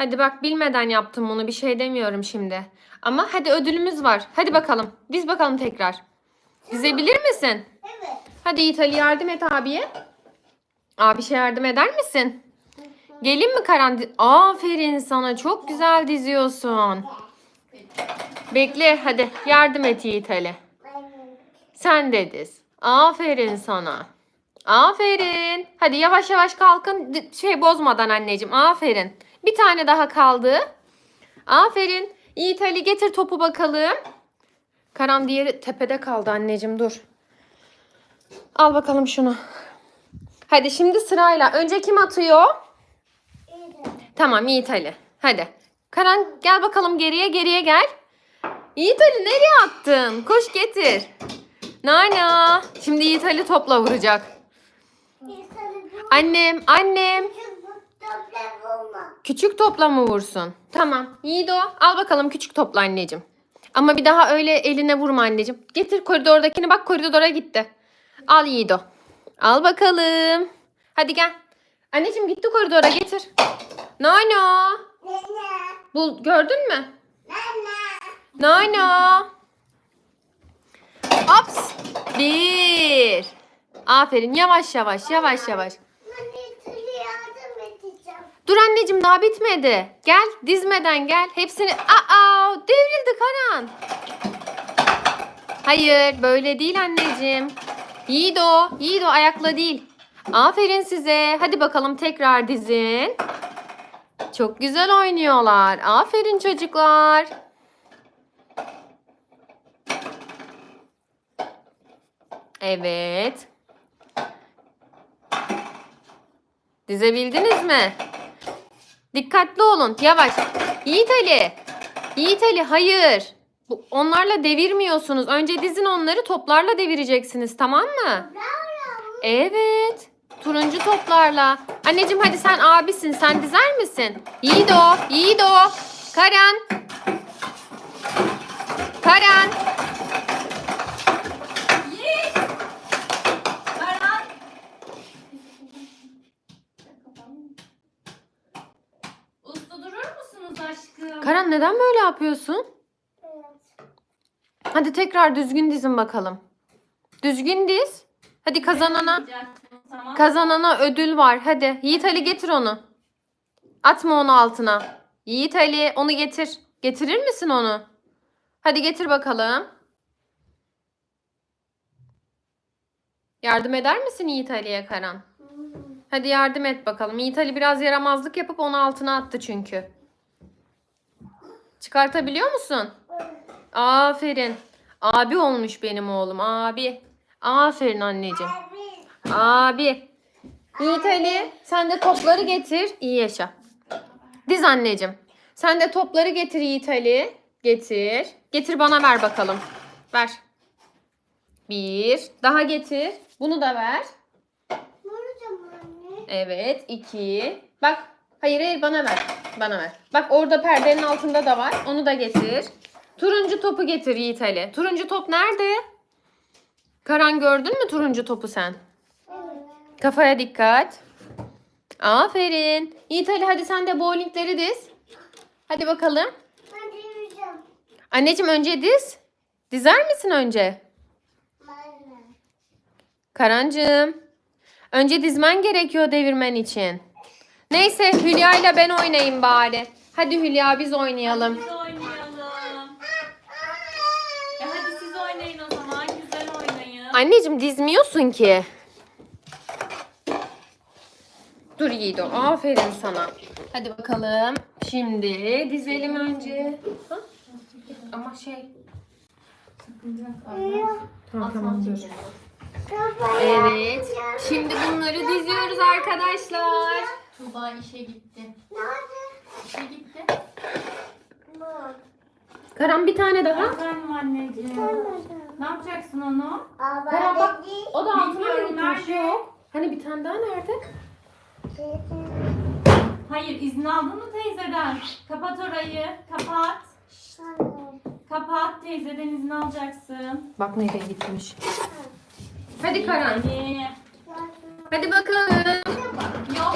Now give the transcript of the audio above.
Hadi bak bilmeden yaptım bunu bir şey demiyorum şimdi. Ama hadi ödülümüz var. Hadi bakalım. Diz bakalım tekrar. Dizebilir misin? Evet. Hadi Yiğit Ali yardım et abiye. Abi şey yardım eder misin? Gelin mi Karan? Aferin sana çok güzel diziyorsun. Bekle hadi yardım et Yiğit Ali. Sen de diz. Aferin sana. Aferin. Hadi yavaş yavaş kalkın. Şey bozmadan anneciğim. Aferin. Bir tane daha kaldı. Aferin. Yiğit Ali getir topu bakalım. Karan diğeri tepede kaldı anneciğim dur. Al bakalım şunu. Hadi şimdi sırayla. Önce kim atıyor? Tamam Yiğit Ali. Hadi. Karan gel bakalım geriye geriye gel. Yiğit Ali nereye attın? Koş getir. Nana. Şimdi Yiğit Ali topla vuracak. Annem, annem. Küçük topla mı vursun? Tamam. Yiğido al bakalım küçük topla anneciğim. Ama bir daha öyle eline vurma anneciğim. Getir koridordakini bak koridora gitti. Al Yiğido. Al bakalım. Hadi gel. Anneciğim gitti koridora getir. Nana. Bul gördün mü? Nana. Ops. Bir. Aferin yavaş yavaş yavaş yavaş. Dur anneciğim daha bitmedi. Gel dizmeden gel. Hepsini... Aa devrildi Karan. Hayır böyle değil anneciğim. Yiğido, Yiğido ayakla değil. Aferin size. Hadi bakalım tekrar dizin. Çok güzel oynuyorlar. Aferin çocuklar. Evet. Dizebildiniz mi? Dikkatli olun. Yavaş. Yiğit Ali. Yiğit Ali hayır. Bu, onlarla devirmiyorsunuz. Önce dizin onları toplarla devireceksiniz tamam mı? Evet. Turuncu toplarla. Anneciğim hadi sen abisin. Sen dizer misin? Yiğido. Yiğido. Karan. Karan. Karan neden böyle yapıyorsun? Hadi tekrar düzgün dizin bakalım. Düzgün diz. Hadi kazanana. Tamam. Kazanana ödül var. Hadi Yiğit Ali getir onu. Atma onu altına. Yiğit Ali onu getir. Getirir misin onu? Hadi getir bakalım. Yardım eder misin Yiğit Ali'ye Karan? Hadi yardım et bakalım. Yiğit Ali biraz yaramazlık yapıp onu altına attı çünkü. Çıkartabiliyor musun? Aferin. Abi olmuş benim oğlum. Abi. Aferin anneciğim. Abi. Yiğit Ali sen de topları getir. İyi yaşa. Diz anneciğim. Sen de topları getir Yiğit Ali. Getir. Getir bana ver bakalım. Ver. Bir. Daha getir. Bunu da ver. Evet. iki. Bak. Hayır hayır bana ver. Bana ver. Bak orada perdenin altında da var. Onu da getir. Turuncu topu getir Yiğit Ali. Turuncu top nerede? Karan gördün mü turuncu topu sen? Kafaya dikkat. Aferin. Yiğit Ali hadi sen de bowlingleri diz. Hadi bakalım. Anneciğim önce diz. Dizer misin önce? Karancığım. Önce dizmen gerekiyor devirmen için. Neyse Hülya ile ben oynayayım bari. Hadi Hülya biz oynayalım. Biz oynayalım. E hadi siz oynayın o zaman. Güzel oynayın. Anneciğim dizmiyorsun ki. Dur Yiğido. Aferin sana. Hadi bakalım. Şimdi dizelim önce. Ha? Ama şey. Tamam tamam dur. Evet. Şimdi bunları diziyoruz arkadaşlar. Tuğba işe gitti. İşe gitti. Karan bir tane daha. Efendim anneciğim. Ne yapacaksın onu? Karan bak. O da altına Bilmiyorum, mı gitmiş? nerede? Yok. Hani bir tane daha nerede? Hayır izin aldın mı teyzeden? Kapat orayı. Kapat. Kapat teyzeden izin alacaksın. Bak nereye gitmiş. Hadi Karan. Hadi. Hadi bakalım. Yok yok.